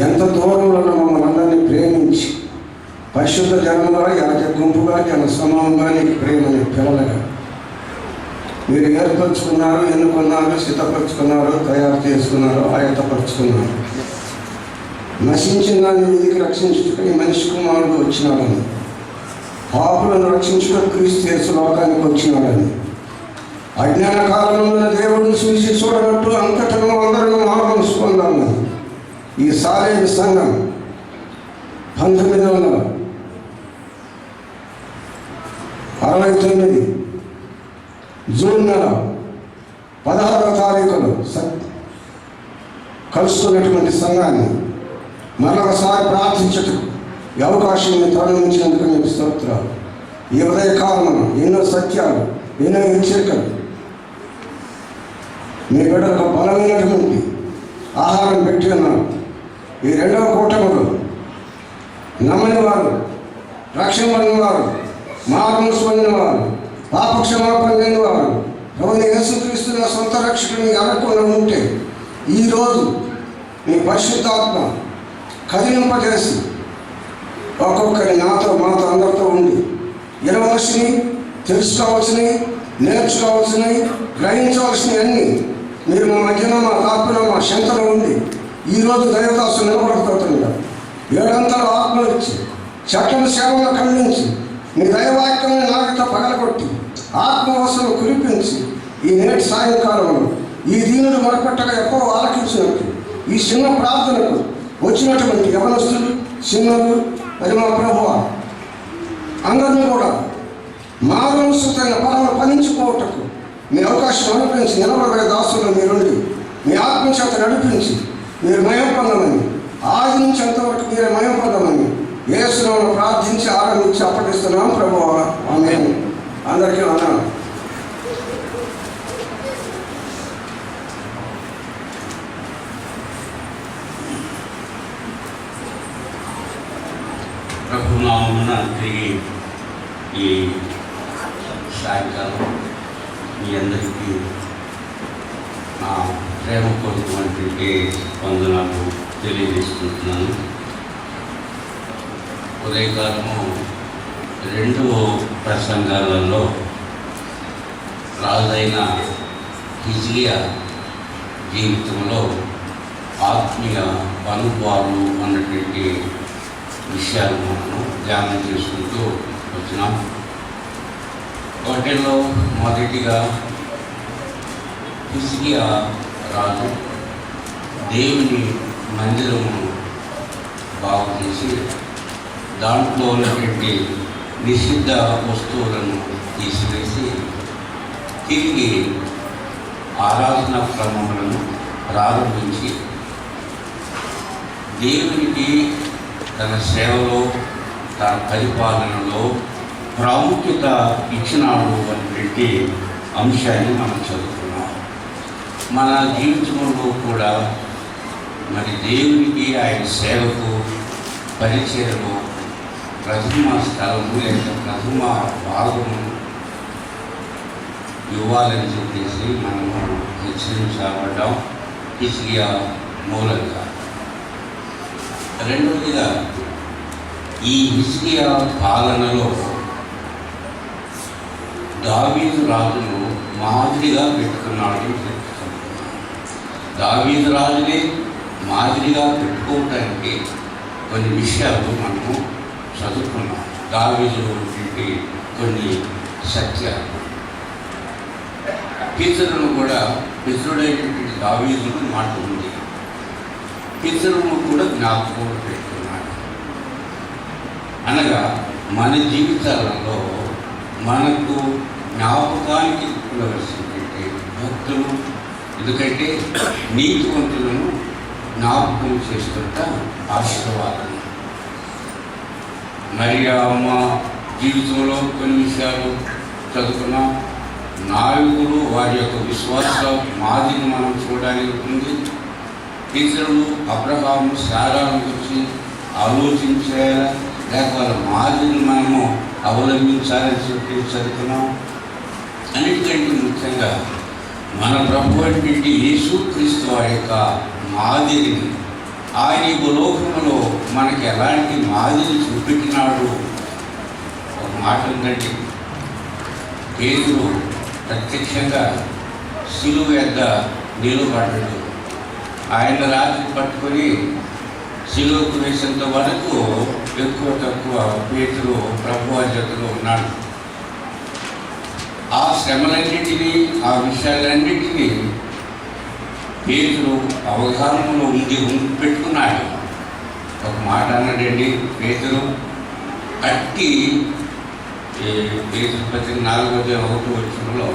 ఎంత దూరంలో మమ్మల్ని అందరినీ ప్రేమించి పరిశుద్ధ జనంగా యాజ గుంపుగా జన సమూహంగా నీకు ప్రేమని పిల్లలుగా మీరు ఏర్పరచుకున్నారు ఎన్నుకున్నారు సిద్ధపరచుకున్నారు తయారు చేసుకున్నారు ఆయతపరుచుకున్నారు నశించిన దాన్ని మీదికి రక్షించుటకు ఈ మనిషి కుమారుడు వచ్చినాడని పాపులను రక్షించుటకు క్రీస్తు యేసు లోకానికి వచ్చినాడని. అజ్ఞాన కాలంలో దేవుడిని చూసి చూడనట్టు అంతటను అందరం మార్గం పొందాలని ఈ సాలేని సంఘం పంతొమ్మిది వందల అరవై తొమ్మిది జూన్ నెల పదహారవ తారీఖులో స- కలుస్తున్నటువంటి సంఘాన్ని మరొకసారి ప్రార్థించటం ఈ అవకాశాన్ని తరలించినందుకు మీకు స్తోత్రాలు. ఈ ఉదయ ఎన్నో సత్యాలు ఎన్నో హెచ్చరికలు. మీ బిడ్డలకు బలమైనటువంటి ఆహారం పెట్టి ఉన్నాను ఈ రెండవ కూటములు నమ్మని వారు రక్షణ పొందిన వారు మార్గం పొందిన వారు పాపక్షమాపణ లేని వారు ప్రభుని యేసుక్రీస్తు సొంత రక్షకుని అడగకుండా ఉంటే ఈరోజు మీ పరిశుద్ధాత్మ కదిలింపజేసి ఒక్కొక్కరి నాతో మాతో అందరితో ఉండి వినవలసినవి తెలుసుకోవాల్సినవి నేర్చుకోవాల్సినవి గ్రహించవలసినవి అన్నీ మీరు మా మధ్యన మా కాపున మా శంకలో ఉండి ఈరోజు దైవదాసు నిలబడకపోతుంటారు ఏడంతల ఆత్మలు ఇచ్చి చట్టం సేవలను ఖండించి మీ దైవాక్యం నాగత పగలగొట్టి ఆత్మవసలు కురిపించి ఈ నేటి సాయంకాలంలో ఈ దీనులు మొరపెట్టగా ఎప్పుడో ఆలకించినట్టు ఈ చిన్న ప్రార్థనకు వచ్చినటువంటి యవనస్తులు చిన్నలు అది మా ప్రభు అందరినీ కూడా మానవసుతైన పనులు పనించుకోవటకు మీ అవకాశం అనిపించి నిలబడగల దాసులు మీరుండి మీ ఆత్మచేత నడిపించి మీరు మయం పొందమని ఆది వరకు మీరు మయం పొందమని యేసునామను ప్రార్థించి ఆరంభించి అప్పగిస్తున్నాం ప్రభు. ఆమె అందరికీ అన్నాను ప్రభునామమున తిరిగి ఈ సాయంకాలం మీ అందరికీ ప్రేమపూర్వకమైనటువంటి వందనాలు తెలియజేసుకుంటున్నాను. ఉదయకాలము రెండు ప్రసంగాలలో రాజైన హిజియా జీవితంలో ఆత్మీయ అనుభవాలు అన్నటువంటి విషయాలు మనము ధ్యానం చేసుకుంటూ వచ్చినాం. వాటిల్లో మొదటిగా హిజ్కియా కాదు. దేవుని మందిరము బాగు చేసి దాంట్లో ఉన్నటువంటి నిషిద్ధ వస్తువులను తీసివేసి తిరిగి ఆరాధన క్రమములను ప్రారంభించి దేవునికి తన సేవలో తన పరిపాలనలో ప్రాముఖ్యత ఇచ్చినాడు అనేటువంటి అంశాన్ని మనం చదువు మన జీవితంలో కూడా మరి దేవునికి ఆయన సేవకు పరిచయము ప్రథమ స్థలము లేక ప్రథమ భాగము ఇవ్వాలని చెప్పేసి మనము హెచ్చరించబడ్డాం. హిస్కియా మూలంగా. రెండవదిగా ఈ హిస్కియా పాలనలో దావీదు రాజును మాదిరిగా పెట్టుకున్నాడు అని దావీదు రాజుని మాదిరిగా పెట్టుకోవటానికి కొన్ని విషయాలు మనము చదువుకున్నాం. దావీదు కొన్ని సత్యాలు. పితరులను కూడా పితరుడైనటువంటి దావీదును మాట ఉంది. పితరులను కూడా జ్ఞాపకం పెట్టుకున్నాడు అనగా మన జీవితాలలో మనకు జ్ఞాపకానికి ఉండవలసినటువంటి భక్తులు ఎందుకంటే నీతివంతులను జ్ఞాపకం చేసుకుంట ఆశీర్వాదం. మరి అమ్మ జీవితంలో కొన్ని విషయాలు చదువుకున్న నాయకుడు వారి యొక్క విశ్వాస మాదిరిని మనం చూడడానికి ఉంది ఇతరులు అబ్రహాము సారాను గురించి ఆలోచించేలా లేక వాళ్ళ మాదిరిని మనము అవలంబించాలని చెప్పి చదువుకున్నాం. అన్నిటికంటే ముఖ్యంగా మన ప్రభు అయినటువంటి యేసు క్రీస్తు వారి యొక్క మాదిరిని ఆయన లోకంలో మనకి ఎలాంటి మాదిరి చూపెట్టినాడు? ఒక మాట ఉందండి. పేరు ప్రత్యక్షంగా సిలువ యొద్ద నిలువబడ్డాడు ఆయన రాత్రి పట్టుకొని సిలువకు వేసేంత వరకు ఎక్కువ తక్కువ పేతులు ప్రభు జతలో ఉన్నాడు. ఆ శ్రమలన్నిటినీ ఆ విషయాలన్నిటినీ పేతులు అవగాహనలో ఉండి పెట్టుకున్నాడు. ఒక మాట అన్నాడండి పేతులు అట్టి పేతులు ప్రతి నాలుగో ఒకటి వచ్చినలో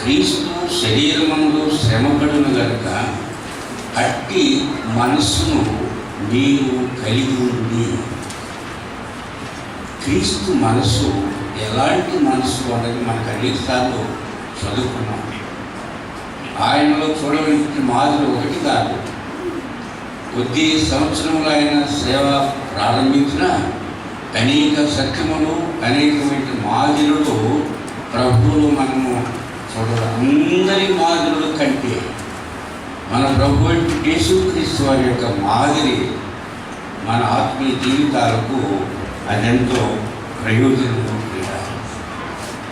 క్రీస్తు శరీరమందు శ్రమపడిన కనుక అట్టి మనస్సును మీరు కలిగి ఉండి. క్రీస్తు మనస్సు ఎలాంటి మనసు అనేది మనకు అనేకసార్లు చదువుకున్నాం. ఆయనలో చూడవలసిన మాదిరి ఒకటి కాదు. కొద్ది సంవత్సరంలో ఆయన సేవ ప్రారంభించిన అనేక సత్యములు అనేకమైన మాదిరులు ప్రభువులు మనము చూడాలి అందరి మాదిరుల కంటే మన ప్రభు యేసుక్రీస్తు వారి యొక్క మాదిరి మన ఆత్మీయ జీవితాలకు అదెంతో ప్రయోజనం.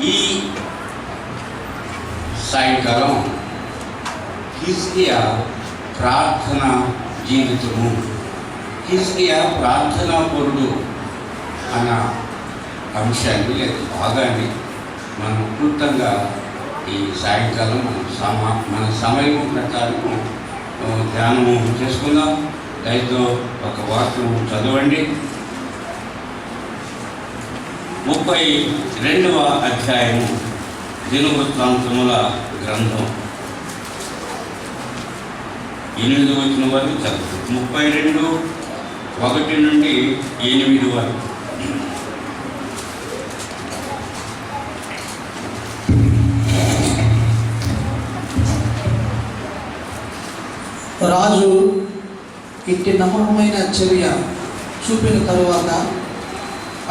ఈ సాయంకాలం హిస్కియా ప్రార్థన జీవితము. హిస్కియా ప్రార్థనా పొరుడు అన్న అంశాన్ని లేదా భాగాన్ని మనం క్లుప్తంగా ఈ సాయంకాలం మనం సమ మన సమయం ప్రకారం ధ్యానము చేసుకుందాం. దయతో ఒక వాక్యం చదవండి. ముప్పై రెండవ అధ్యాయము దినవృత్తాంతముల గ్రంథం. ఎనిమిది వచ్చిన వరకు చదువు ముప్పై రెండు ఒకటి నుండి ఎనిమిది వరకు. రాజు ఇట్టి నమ్మకమైన చర్య చూపిన తరువాత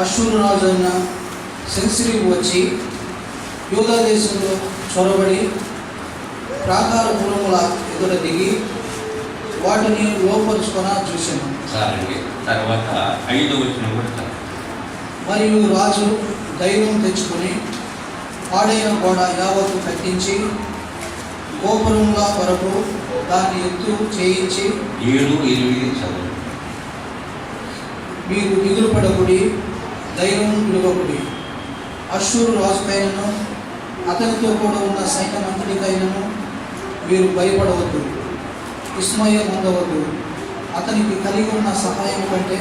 అశ్వరు రాజు అయిన సెన్సిరివ్ వచ్చి యూదా దేశంలో చొరబడి ప్రాకారపురముల ఎదుట దిగి వాటిని లోపరుచుకొన చూశాను తర్వాత ఐదు వచ్చిన. మరియు రాజు ధైర్యం తెచ్చుకొని పాడైన గోడ యావత్తు కట్టించి గోపురముల వరకు దాన్ని ఎత్తు చేయించి ఏడు ఎనిమిది చదువు మీరు దిగులు పడకుడి ధైర్యం విడవకుడి. అశ్వరు రాజుకైనను అతనితో కూడా ఉన్న సైన్యమంతటికైనను వీరు భయపడవద్దు విస్మయం పొందవద్దు అతనికి కలిగి ఉన్న సహాయం కంటే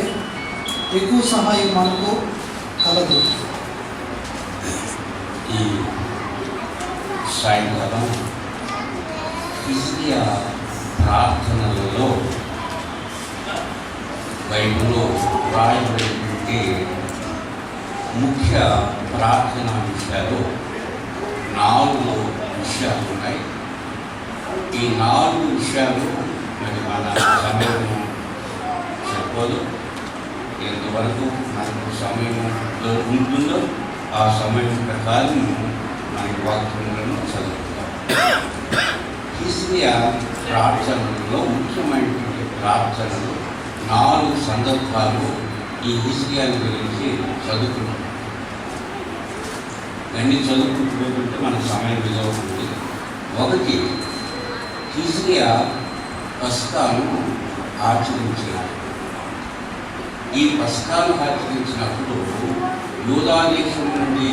ఎక్కువ సహాయం మనకు కలదు. ఈ సాయంకాలం హిజ్కియా ప్రార్థనలలో బైబిల్లో రాయబడినటువంటి ముఖ్య ప్రార్థన విషయాలు నాలుగు విషయాలు ఉన్నాయి ఈ నాలుగు విషయాలు మరి మన సమయం సరిపోదు. ఎంతవరకు మనకు సమయం ఉంటుందో ఆ సమయం ప్రకారం మనకి వాక్యములను చదువుతాం. హిస్కియా ప్రార్థనలో ముఖ్యమైనటువంటి ప్రార్థనలు నాలుగు సందర్భాలు ఈ హిస్కియా గురించి చదువుకున్నాం అన్ని చదువుకుంటుంటే మన సమయం విలువ ఉంది ఒకటి హిస్కియా పస్కాను ఆచరించినాడు ఈ పస్కాను ఆచరించినప్పుడు యూదా దేశం నుండి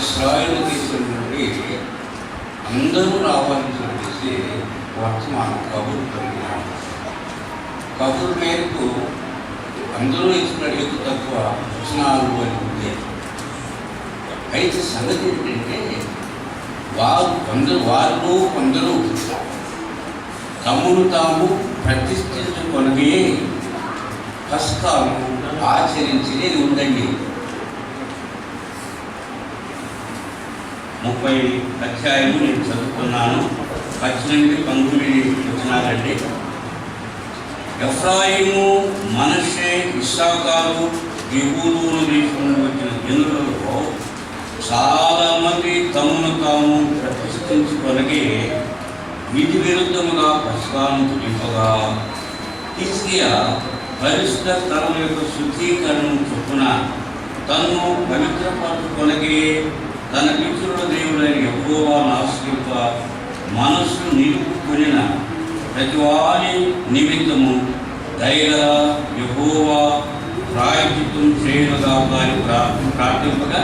ఇస్రాయల్ దేశం నుండి అందరూ రావాలని చెప్పేసి వర్తమానం కబుర్ కలిగినాడు కబుర్ మేరకు అందరూ ఇచ్చినాడు ఎక్కువ తక్కువ వచనాలు అని ఉండేది అయితే సంగతి ఏంటంటే వారు కొందరు వారు కొందరు తమ్మును తాము ప్రతిష్ఠించుకొనగే పస్కాను ఆచరించేది ఉందండి ముప్పై అధ్యాయము నేను చదువుకున్నాను పద్దెనిమిది పంతొమ్మిది వచ్చినారండి ఎఫ్రాయిము మనషే ఇస్సాకారు దిగులు దేశం నుండి వచ్చిన జనులలో చాలామంది తమను తాము ప్రతిష్ఠించుకొనగి విధి విరుద్ధముగా పస్కాను తులిపగా పరిశుద్ధ స్థలం యొక్క శుద్ధీకరణను చొప్పున తన్ను పవిత్రపరచుకొనగి తన పితృల దేవుడైన యెహోవాను ఆశ్రయింప మనస్సు నిలుపుకొనిన ప్రతి వారి నిమిత్తము దయగల యహోవా ప్రాయచిత్వం చేయనుగా వారి ప్రార్థింపగా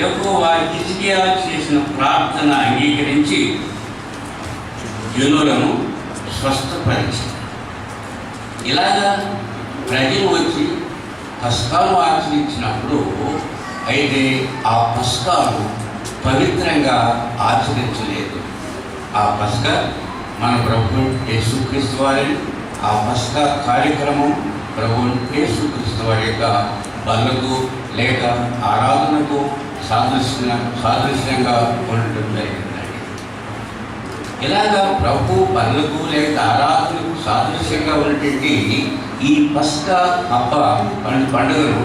యెహోవా హిజ్కియా చేసిన ప్రార్థన అంగీకరించి జనులను స్వస్థపరిచింది. ఇలాగా ప్రజలు వచ్చి పస్కాలు ఆచరించినప్పుడు అయితే ఆ పస్కాలు పవిత్రంగా ఆచరించలేదు. ఆ పస్క మన ప్రభు యేసుక్రీస్తు వారి ఆ పస్క కార్యక్రమం ప్రభు యేసుక్రీస్తు వారి యొక్క బలకు లేక ఆరాధనకు సాదృశ్య సాదృశ్యంగా ఉండటం జరిగిందండి ప్రభు పనులకు లేక ఆరాధనకు సాదృశ్యంగా ఉన్నటువంటి ఈ పస్క హబ్బ పండు పండుగను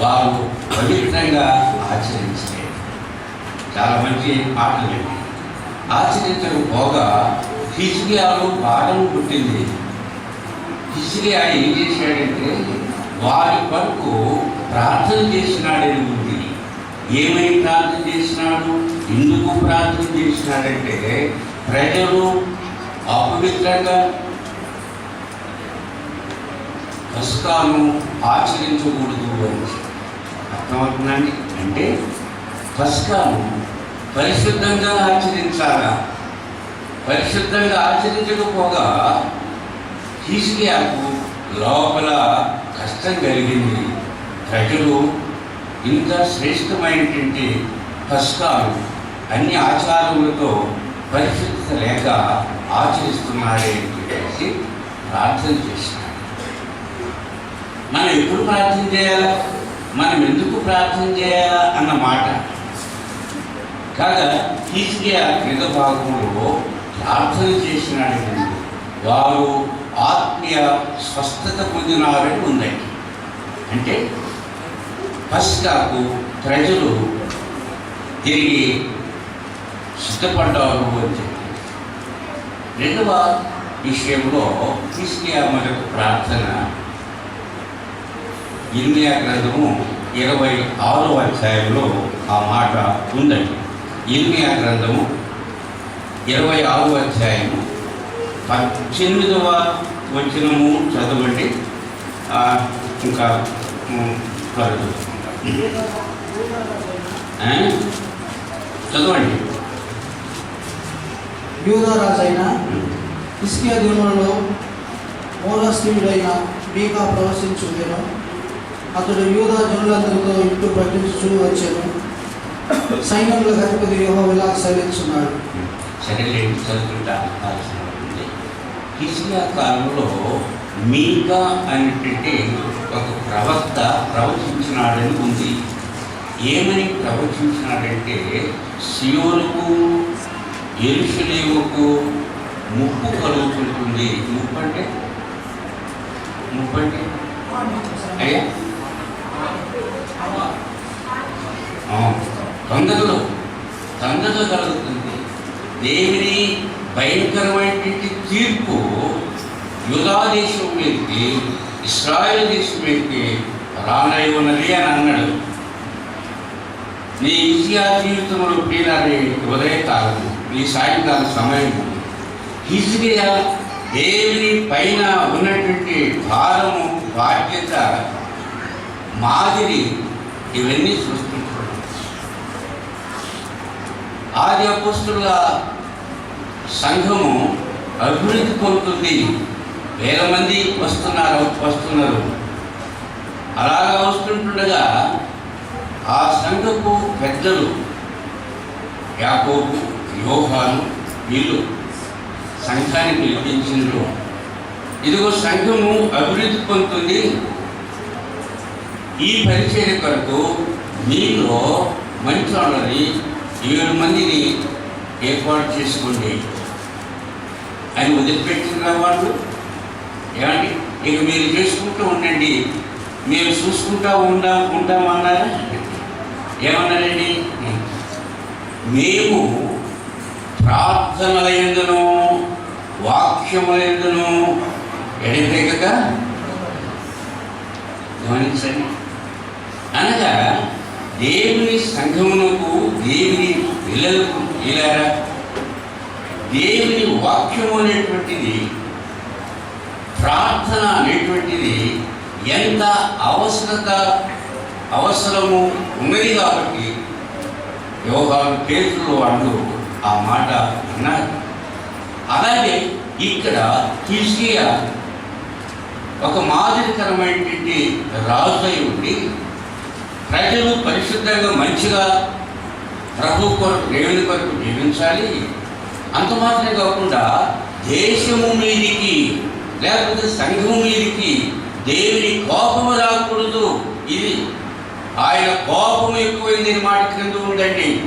వారు పవిత్రంగా ఆచరించలేదు చాలా మంచి మాటలు చెప్పి ఆచరించకపోగా హిజ్కియాలో పాఠం పుట్టింది. హిజ్కియా ఏం చేశాడంటే వారి కొరకు ప్రార్థన చేసినాడని ఉంది. ఏమై ప్రార్థన చేసినాడు? ఎందుకు ప్రార్థన చేసినాడంటే ప్రజలు అపవిత్రంగా పసుకాను ఆచరించకూడదు అని అర్థమవుతుందండి? అంటే పసుకాను పరిశుద్ధంగా ఆచరించాలా? పరిశుద్ధంగా ఆచరించకపోగా హిజ్కియాకు లోపల కష్టం కలిగింది. ప్రజలు ఇంత శ్రేష్టమైనటువంటి కష్టాలు అన్ని ఆచారములతో పరిశుద్ధత లేక ఆచరిస్తున్నాడే అని చెప్పేసి ప్రార్థన చేసినాడు మనం ఎప్పుడు ప్రార్థన చేయాలా? మనం ఎందుకు ప్రార్థన చేయాలా అన్న మాట. కాగా హిజ్కియా క్రింద భాగంలో ప్రార్థన చేసినాడు వారు ఆత్మీయ స్వస్థత పొందినారని ఉందండి. అంటే పస్కాకు ప్రజలు తిరిగి సిద్ధపడ్డారు అని చెప్పి రెండవ విషయంలో హిజ్కియా ప్రార్థన ఇర్మియా గ్రంథము ఇరవై ఆరో అధ్యాయంలో ఆ మాట ఉందండి. ఇర్మియా గ్రంథము ఇరవై ఆరో అధ్యాయము పద్దెనిమిదవ వచనము చదవండి. ఇంకా ఉమ్, త్వరగా. చదవండి. యూదరాజైన ఇస్కియా దినములలో మోరస్తీయుడైన మీకా ప్రవశించుండెను అతడు యూదా జనులందరితో ఇంటూ ప్రకటించు వచ్చాను. సైన్యముల అధిపతి యోహోవిలా సెలవిస్తున్నాడు సెకండ్ చదువుకుంటా కాలంలో మీకా అనేటువంటి ఒక ప్రవక్త ప్రవచించినాడని ఉంది. ఏమని ప్రవచించినాడంటే సియోలకు ఎరుషలేముకు ముప్పు కలుగుతుంటుంది. ముప్పు అంటే ముప్పు అంటే అయ్యా తొందరలో తొందరలో కలుగుతుంది. దేవుని భయంకరమైనటువంటి తీర్పు యుధా దేశం మీదకి ఇస్రాయల్ దేశం మీదకి రానై ఉన్నది అని అన్నాడు. నీ ఇసియా జీవితంలో ప్రియులారి ఉదయకాలము నీ సాయంకాల సమయము. హిజ్కియా దేవుని పైన ఉన్నటువంటి భారము బాధ్యత మాదిరి ఇవన్నీ సృష్టించడం ఆది అపుస్తుల సంఘము అభివృద్ధి పొందుతుంది. వేల మంది వస్తున్నారు వస్తున్నారు. అలాగా వస్తుంటుండగా ఆ సంఘపు పెద్దలు యాకోబు యోహాను వీళ్ళు సంఘాన్ని పిలిపించిండ్రు ఇదిగో సంఘము అభివృద్ధి పొందుతుంది. ఈ పరిచయ కొరకు మీలో మంచి వాళ్ళని ఏడు మందిని ఏర్పాటు చేసుకోండి. అని వదిలిపెట్టిన వాళ్ళు ఏమండి ఇక మీరు చేసుకుంటూ ఉండండి. మేము చూసుకుంటా ఉండా ఉంటామన్నారా? ఏమన్నారండి? మేము ప్రార్థనల ఎందును వాక్యముల ఎందును ఎడతెగక గమనించండి. అనగా దేవుని సంఘమునకు దేవుని పిల్లలకు ఇలారా దేవుని వాక్యము అనేటువంటిది ప్రార్థన అనేటువంటిది ఎంత అవసరత అవసరము ఉన్నది కాబట్టి యోగాలు పేర్లు అంటూ ఆ మాట అన్నారు. అలాగే ఇక్కడ హిజ్కియా ఒక మాదిరికరమైనటువంటి రాజు అయి ఉండి ప్రజలు పరిశుద్ధంగా మంచిగా ప్రభు కొరకు దేవుని కొరకు జీవించాలి. అంత మాత్రమే కాకుండా దేశము మీదికి లేకపోతే సంఘం మీదికి దేవుని కోపము రాకూడదు. ఇది ఆయన కోపం ఎక్కువైంది మాట క్రింద ఉండండి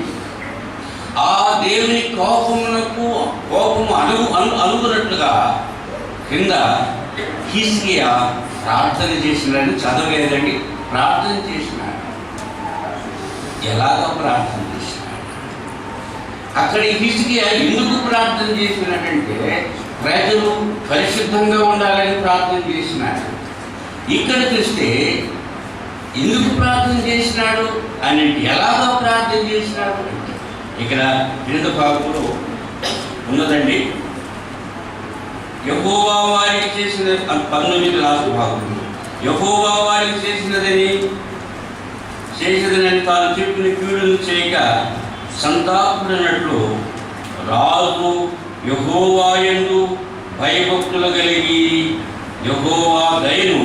ఆ దేవుని కోపమునకు కోపము అను అను అనుగునట్లుగా కింద హిస్కియా ప్రార్థన చేసినాడు చదవలేదండి. ప్రార్థన చేసినాడు. ఎలాగ ప్రార్థన చేసినాడు. అక్కడ హిస్కియా ఎందుకు ప్రార్థన చేసినాడంటే ప్రజలు పరిశుద్ధంగా ఉండాలని ప్రార్థన చేసినాడు. ఇక్కడ చూస్తే ఎందుకు ప్రార్థన చేసినాడు అని ఎలాగో ప్రార్థన చేసినాడు ఇక్కడ క్రింద భాగంలో ఉన్నదండి. యహోవా వారికి చేసిన పంతొమ్మిది లాస్ట్ భాగం. యహోవా వారికి చేసినదని చేసినదని తాను చెప్పిన కీడును చేయక సంతాపుడినట్లు రాజు యహోవాయందు భయభక్తులు కలిగి యహోవా దయను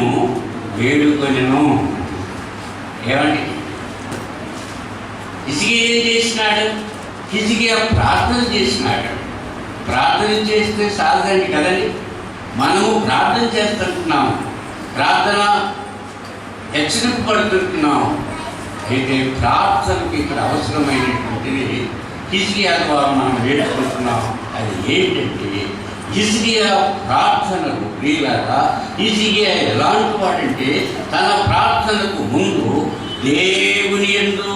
వేడుకొనెను. ఏమండి? హిజికి ఏం చేసినాడు హిజికి ప్రార్థన చేసినాడు. ప్రార్థన చేస్తే సాధండి కదండి? మనము ప్రార్థన చేస్తుంటున్నాం ప్రార్థన హెచ్చరింపబడుతుంటున్నాం అయితే ప్రార్థనకి ఇక్కడ అవసరమైనటువంటిది హిజికియా ద్వారా మనం వేడుకుంటున్నాము. అది ఏంటంటే ఇజియా ప్రార్థనకు ప్రియులారా ఇజియా ఎలాంటి వాడంటే తన ప్రార్థనకు ముందు దేవుని ఎందు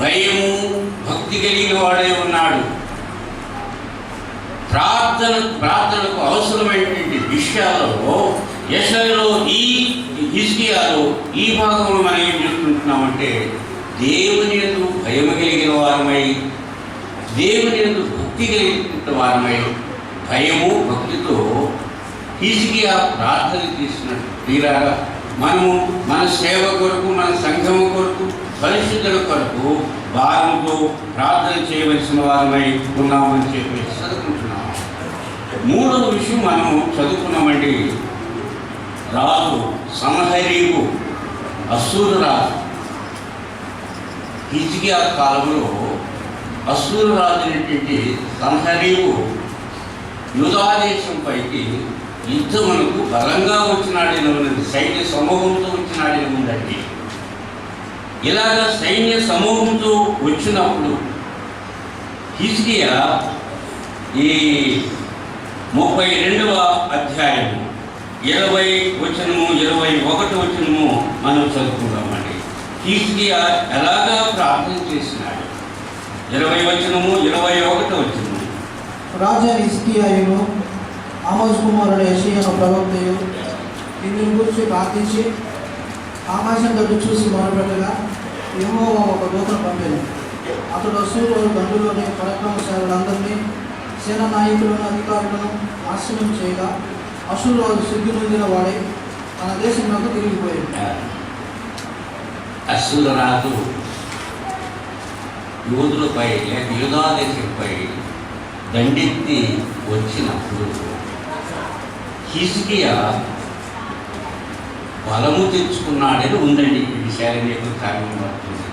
భయము భక్తి కలిగిన వాడే ఉన్నాడు. ప్రార్థన ప్రార్థనకు అవసరమైనటువంటి విషయాలలో యశలో ఈ హిస్కియాలో ఈ భాగంలో మనం ఏం చేసుకుంటున్నామంటే దేవుని ఎందు భయం కలిగిన వారమై దేవుని ఎందు భక్తి కలిగిన వారమై భయము భక్తితో ఈజీగా ప్రార్థన చేసినట్టు తీరాగా మనము మన సేవ కొరకు మన సంఘం కొరకు పరిశుద్ధుల కొరకు భారంతో ప్రార్థన చేయవలసిన వారమై ఉన్నామని చెప్పి చదువుకుంటున్నాము. మూడవ విషయం మనము చదువుకున్నామండి. రాజు సమహరీవు అసూరు రాజు. హిజ్కియా కాలంలో అసూరు రాజు సంహరీవు యూదాదేశంపైకి యుద్ధమునకు బలంగా వచ్చినాడని ఉన్నది. సైన్య సమూహంతో వచ్చినాడని ఉందండి. ఇలాగ సైన్య సమూహంతో వచ్చినప్పుడు హిజ్కియా ఈ ముప్పై రెండవ అధ్యాయము ఇరవై వచనము ఇరవై ఒకటి వచనము మనం చదువుకుందామండి. హిజ్కియా ఎలాగా ప్రార్థన చేసినాడు? ఇరవై వచనము ఇరవై ఒకటి వచనము రాజా ఇస్కియాయును ఆమోజ్ కుమారుడు యషియను ప్రవక్తయు ఇందుని గురించి ప్రార్థించి ఆకాశం తట్టు చూసి మొదలుపెట్టగా యెహోవా ఒక దూతను పంపాను. అతడు అసూరు దండులోని పరాక్రమశాలులందరినీ సేన నాయకులను అధికారులను నాశనం చేయగా అసూరు సిగ్గు నొందిన వాడై తన దేశంలోకి తిరిగిపోయాడు. అసూరరాజు యూదులపై లేక యూదాదేశంపై దండెత్తి వచ్చినప్పుడు హిజ్కియా బలము తెచ్చుకున్నాడని ఉందండి. ఈ విషయాన్ని యొక్క కారణం పడుతుంది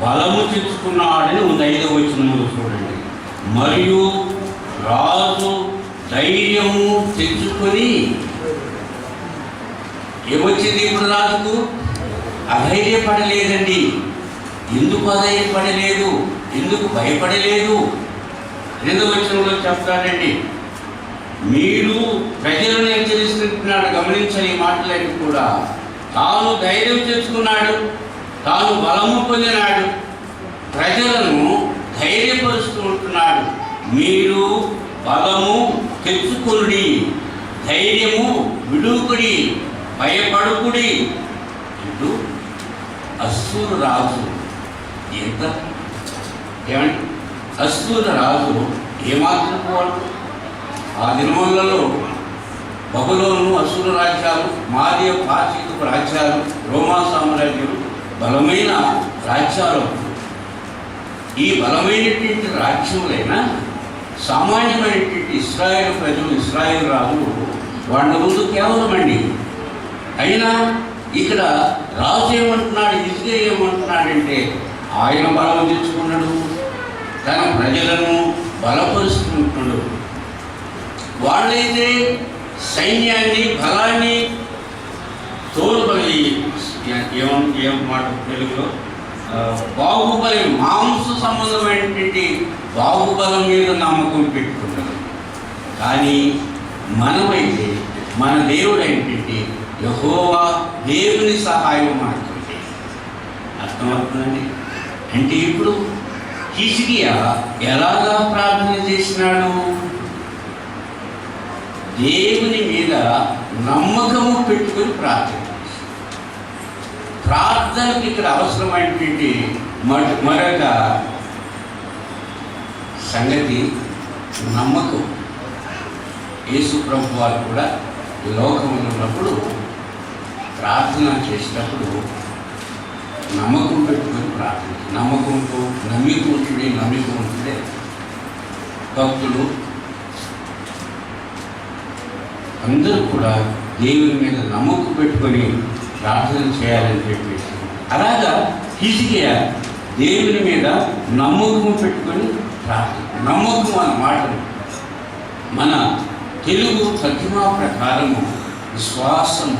బలము తెచ్చుకున్నాడని ఉంది. ఐదో వచ్చిన చూడండి. మరియు రాజు ధైర్యము తెచ్చుకొని ఏమొచ్చింది ఇప్పుడు రాజుకు? అధైర్యపడలేదండి. ఎందుకు అధైర్యపడలేదు ఎందుకు భయపడలేదు? రెండు వచనంలో చెప్తాడండి మీరు ప్రజలను హెచ్చరిస్తున్నాడు గమనించని ఈ మాటలన్నీ కూడా. తాను ధైర్యం తెచ్చుకున్నాడు తాను బలము పొందినాడు. ప్రజలను ధైర్యపరుస్తూ ఉంటున్నాడు. మీరు బలము తెచ్చుకుని ధైర్యము విడుకుడి భయపడుకుడి అంటూ అస్సూరు రాజు ఎంత? ఏమండి? అస్సూరు రాజు ఏమాత్రం వాడు ఆ దినములలో బహులోను అసుర రాజ్యాలు మారియ పార్షిక రాజ్యాలు రోమా సామ్రాజ్యం బలమైన రాజ్యాలు. ఈ బలమైనటువంటి రాజ్యములైన సామాన్యమైనటువంటి ఇస్రాయేల్ ప్రజలు ఇస్రాయేల్ రాజు వాళ్ళ ముందు కేవలం అండి అయినా ఇక్కడ రాజు ఏమంటున్నాడు ఇసుక ఏమంటున్నాడంటే ఆయన బలం తెచ్చుకున్నాడు. తన ప్రజలను బలపరుచుకుంటున్నాడు వాళ్ళైతే సైన్యాన్ని బలాన్ని తోలుబలి ఏం ఏం మాట తెలుగులో? బాహుబలి మాంస సంబంధమైనటువంటి బాహుబలం మీద నమ్మకం పెట్టుకున్నారు కానీ మనమైతే మన దేవుడు ఏంటంటే యహోవా దేవుని సహాయం మనకుంటే అర్థమవుతుందండి? అంటే ఇప్పుడు హిజ్కియా ఎలాగా ప్రార్థన చేసినాడు? దేవుని మీద నమ్మకము పెట్టుకుని ప్రార్థన ప్రార్థనకు ప్రార్థనకి ఇక్కడ అవసరమైనటువంటి మరొక మరొక సంగతి నమ్మకం. యేసు ప్రభు వారు కూడా ఈ లోకంలో ఉన్నప్పుడు ప్రార్థన చేసినప్పుడు నమ్మకం పెట్టుకొని ప్రార్థన నమ్మకంతో నమ్మికుంటుడే నమ్మికుంటుడే భక్తులు అందరూ కూడా దేవుని మీద నమ్మకం పెట్టుకొని ప్రార్థన చేయాలని చెప్పేసి. అలాగా హిజికియ దేవుని మీద నమ్మకం పెట్టుకొని ప్రార్థన నమ్మకం అన్న మాట మన తెలుగు ప్రతిమా ప్రకారము విశ్వాసము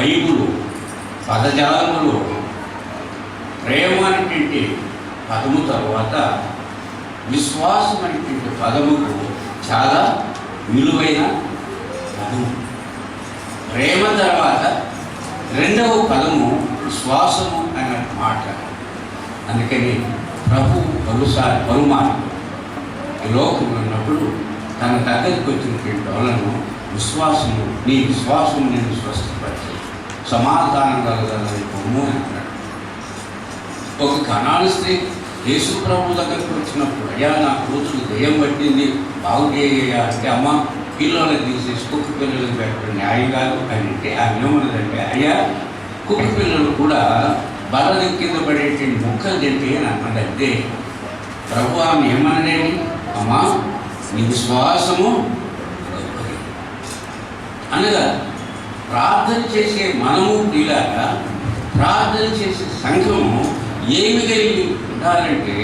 బైబులు పదజాలములో ప్రేమ అనేటువంటి పదము తర్వాత విశ్వాసం అనేటువంటి పదముకు చాలా విలువైన పదము. ప్రేమ తర్వాత రెండవ పదము విశ్వాసము అనే మాట. అందుకని ప్రభు పలుసారి పలుమారు ఈ లోకంలో ఉన్నప్పుడు తన దగ్గరికి వచ్చినటువంటి వాళ్ళను విశ్వాసము నీ విశ్వాసము నేను స్వస్థపడి సమాధానం కలగాలని పొమ్ము అని ఒక కణాలు స్త్రీ యేసు ప్రభు దగ్గరికి వచ్చినప్పుడు అయ్యా నా కూతురు దయ్యం పట్టింది బాగుచేయ్యా అంటే అమ్మ పిల్లలకి తీసేసి కుక్క పిల్లలకు పెట్టడం న్యాయం కాదు అని అంటే ఆ ఏమన్నదంటే అయ్యా కుక్క పిల్లలు కూడా బల కింద పడేటువంటి ముక్కలు తింటే అని అన్నది అంతే. ప్రభు ఆమె ఏమనలేని అమ్మా నీ విశ్వాసము గొప్పది. అనగా ప్రార్థన చేసే మనము ఇలాగా ప్రార్థన చేసే సంఘము ఏమి కలిగి ఉండాలంటే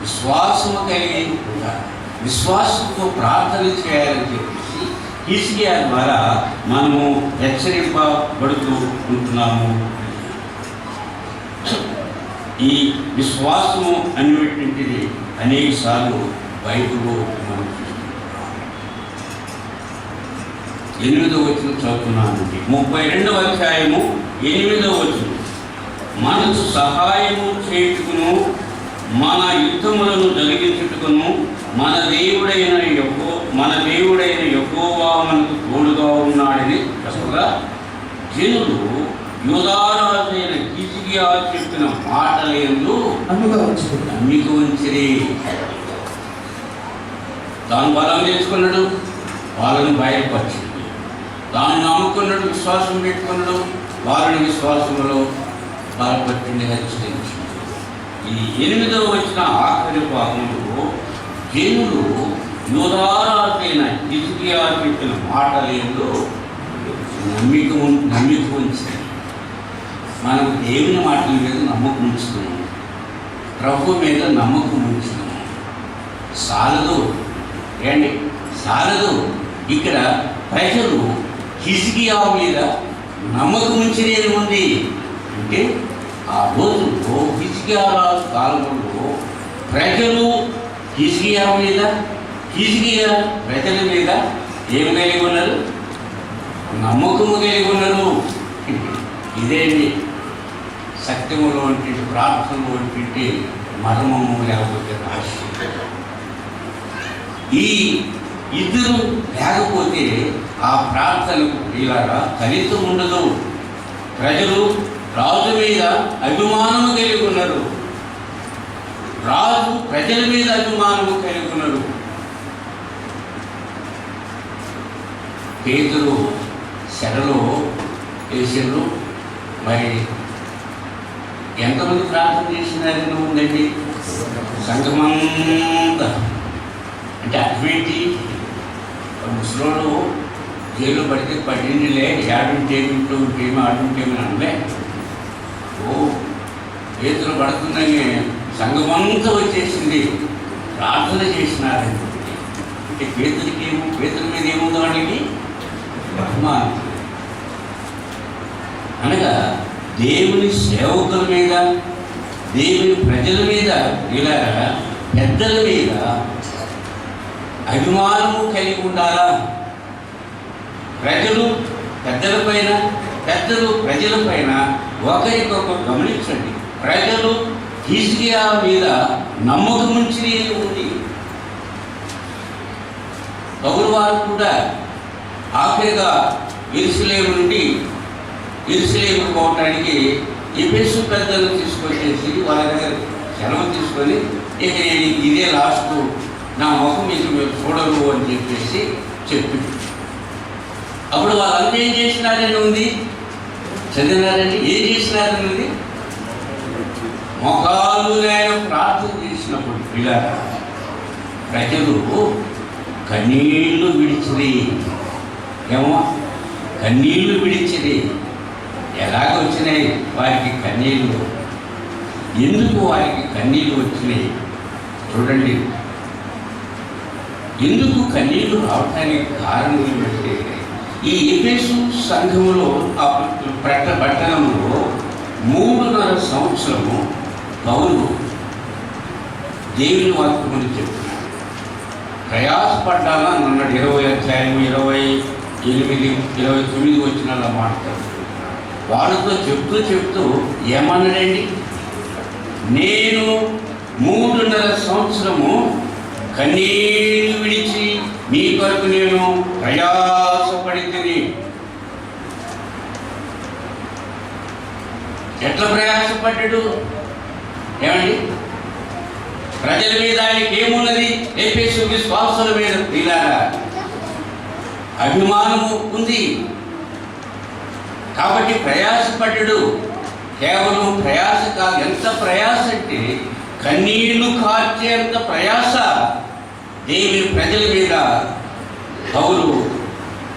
విశ్వాసము కలిగి ఉండాలి. విశ్వాసంతో ప్రార్థన చేయాలని చెప్పేసి హిస్కియా ద్వారా మనము హెచ్చరింపబడుతూ ఉంటున్నాము. ఈ విశ్వాసము అనేటువంటిది అనేక సార్లు బైబిల్లో మనం ఎనిమిదో వచ్చిన చదువుతున్నానండి. ముప్పై రెండవ అధ్యాయము ఎనిమిదవ వచ్చిన మనకు సహాయము చేయుటకును మన యుద్ధములను జరిగించుటకును మన దేవుడైన యహో మన దేవుడైన యహోవా మనకు తోడుగా ఉన్నాడని చెప్పగా జనులు యుధారాజైన కిసిగియా చెప్పిన మాటలందు నమ్మిక ఉంచిరి. తాను బలం తెచ్చుకున్నాడు వాళ్ళని బయలుపరిచింది. దాన్ని నమ్ముకున్నాడు విశ్వాసం పెట్టుకున్నాడు వారిని విశ్వాసంలో బలపట్టింది హెచ్చరించింది. ఈ ఎనిమిదవ వచ్చిన ఆఖరి భాగంలో దేవుడు యుధారాజైన ఇసుకియా చెప్పిన మాటలేందో నమ్మిక ఉం- నమ్మిక ఉంచారు. మనం దేవుని మాటల మీద నమ్మకం ఉంచుతున్నాం. ప్రభు మీద నమ్మకం ఉంచుతున్నాం. సాలదు ఏండి సాలదు. ఇక్కడ ప్రజలు హిజ్కియా మీద నమ్మకం ఉంచినేది ఉంది అంటే ఆ రోజుల్లో హిజ్కియా రాజు కాలంలో ప్రజలు హిజ్కియా మీద హిజ్కియా ప్రజల మీద ఏమి కలిగి ఉన్నారు? నమ్మకము కలిగి ఉన్నారు. ఇదేంటి? సత్యములో వంటి ప్రార్థనలు వంటి మర్మము లేకపోతే రహస్యం ఈ ఇద్దరు లేకపోతే ఆ ప్రార్థనకు ఇలాగా ఫలితం ఉండదు. ప్రజలు రాజు మీద అభిమానము కలిగి ఉన్నారు. రాజు ప్రజల మీద అభిమానం కలిగి ఉన్నారు. పేదలు శరలో వేసారు మరి ఎంతమంది ప్రార్థన చేసినారని ఉందండి? సంగమంతా. అంటే అటువంటి ముసలోడు జైల్లో పడితే పడిందిలే యాడుంటే ఇంట్లో ఉంటేమో ఆడుంటేమో అనలే. ఓ చేతులు పడుతుందని సంగమంతా వచ్చేసింది. ప్రార్థన చేసినారండి అంటే పేతులకి ఏమో పేతుల మీద ఏముందో వాళ్ళకి అభిమానం అనగా దేవుని సేవకుల మీద దేవుని ప్రజల మీద ఇలా పెద్దల మీద అభిమానము కలిగి ఉండాలా? ప్రజలు పెద్దల పైన పెద్దలు ప్రజల పైన ఒకరికొకరు గమనించండి. ప్రజలు హిజ్కియా మీద నమ్మకం ఉంచి ఉంది. పౌరు వారు కూడా ఆఖరిగా ఎరుసలేము నుండి ఎరుసలేము పోవటానికి ఎపెసు పెద్దలు తీసుకొచ్చేసి వాళ్ళ దగ్గర సెలవు తీసుకొని ఇక నేను ఇదే లాస్ట్ నా ముఖం మీకు మీరు చూడరు అని చెప్పేసి చెప్పింది అప్పుడు వాళ్ళంతా ఏం చేసినారని ఉంది? చదివినారండి ఏం చేసినారని ఉంది? మొఖాలు నేను ప్రార్థన చేసినప్పుడు ఇలా ప్రజలు కన్నీళ్ళు విడిచిరి. ఏమో? కన్నీళ్ళు విడిచిరి. ఎలాగ వచ్చినాయి? వారికి కన్నీళ్ళు ఎందుకు వారికి కన్నీళ్ళు వచ్చినాయి? చూడండి. ఎందుకు కన్నీళ్ళు రావటానికి కారణం ఏమంటే ఈ ఎఫెసు సంఘములో ఆ పట్ట పట్టణంలో మూడున్నర సంవత్సరము పౌరు దేవుని వాక్యమని చెప్తున్నాడు. ప్రయాసపడ్డాలా? అన్నాడు ఇరవై అధ్యాయం ఇరవై ఎనిమిది ఇరవై తొమ్మిది వచ్చిన మాట్లాడుతున్నాడు వాళ్ళతో చెప్తూ చెప్తూ ఏమన్నాడండి నేను మూడున్నర సంవత్సరము కన్నీళ్ళు విడిచి మీ కొరకు నేను ప్రయాసపడింది ఎట్లా ప్రయాసపడ్డాడు? ఏమండి? ప్రజల మీద ఆయనకి ఏమున్నది? ఏపీసు విశ్వాసుల మీద ఇలాగా అభిమానము ఉంది. కాబట్టి ప్రయాసపడ్డాడు. కేవలం ప్రయాస కాదు. ఎంత ప్రయాస అంటే కన్నీళ్ళు కార్చేంత ప్రయాస దేవుని ప్రజల మీద. పౌలు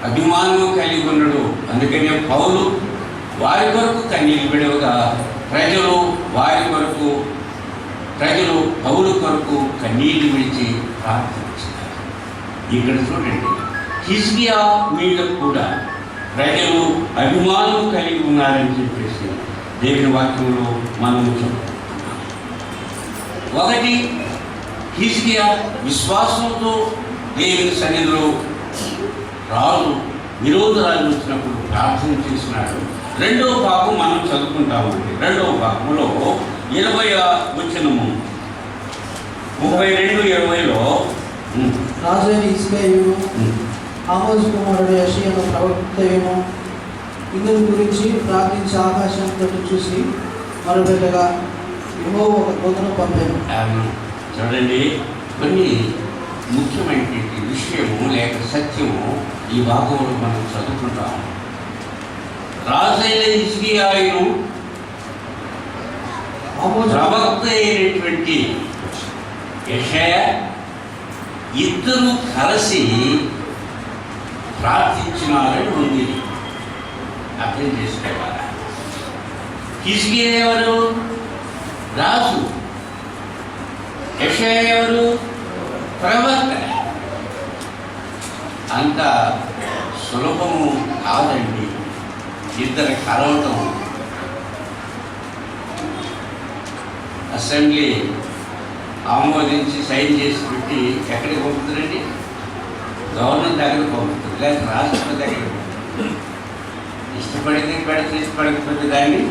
అభిమానం కలిగి ఉన్నాడు. అందుకనే పౌలు వారి కొరకు కన్నీళ్ళు విడవగా ప్రజలు వారి కొరకు ప్రజలు పౌలు కొరకు కన్నీళ్ళు విడిచి ప్రార్థించారు ఇక్కడ చూడండి హిజ్కియా మీద కూడా ప్రజలు అభిమానం కలిగి ఉన్నారని చెప్పేసి దేవుని వాక్యంలో మనం చెప్పుకుంటున్నాం ఒకటి హిజ్కియా విశ్వాసంతో దేవుని సన్నిధిలో రాజు విరోధ రాజు వచ్చినప్పుడు ప్రార్థన చేసినాడు. రెండవ భాగం మనం చదువుకుంటామండి. రెండవ భాగంలో ఇరవై వచ్చినము ముప్పై రెండు ఇరవైలో రాజైన ఇస్కాయును ఉమ్, ఆమోజ్ కుమారుడు యషియను ప్రవక్తయును ఇందుని గురించి ప్రార్థించి ఆకాశం తట్టు చూసి మరొకటిగా యెహోవా ఒక దూతను పంపాను చూడండి కొన్ని ముఖ్యమైనటువంటి విషయము లేక సత్యము ఈ భాగంలో మనం చదువుకుంటాము. రాజైన హిజ్కియాయును ప్రవక్త అయినటువంటి యెషయా ఇద్దరు కలిసి ప్రార్థించినారని ఉంది. అర్థం చేసుకోవాలి. హిజ్కియా ఎవరు రాజు యెషయా ఎవరు ప్రవర్త అంత సులభము కాదండి. ఇద్దరు కలవటం అసెంబ్లీ ఆమోదించి సైన్ చేసి పెట్టి ఎక్కడికి పంపుతుందండి గవర్నర్ దగ్గర పంపుతుంది లేదా రాష్ట్రపతి దగ్గర ఇష్టపడితే పెడితే ఇష్టపడకపోతే దాన్ని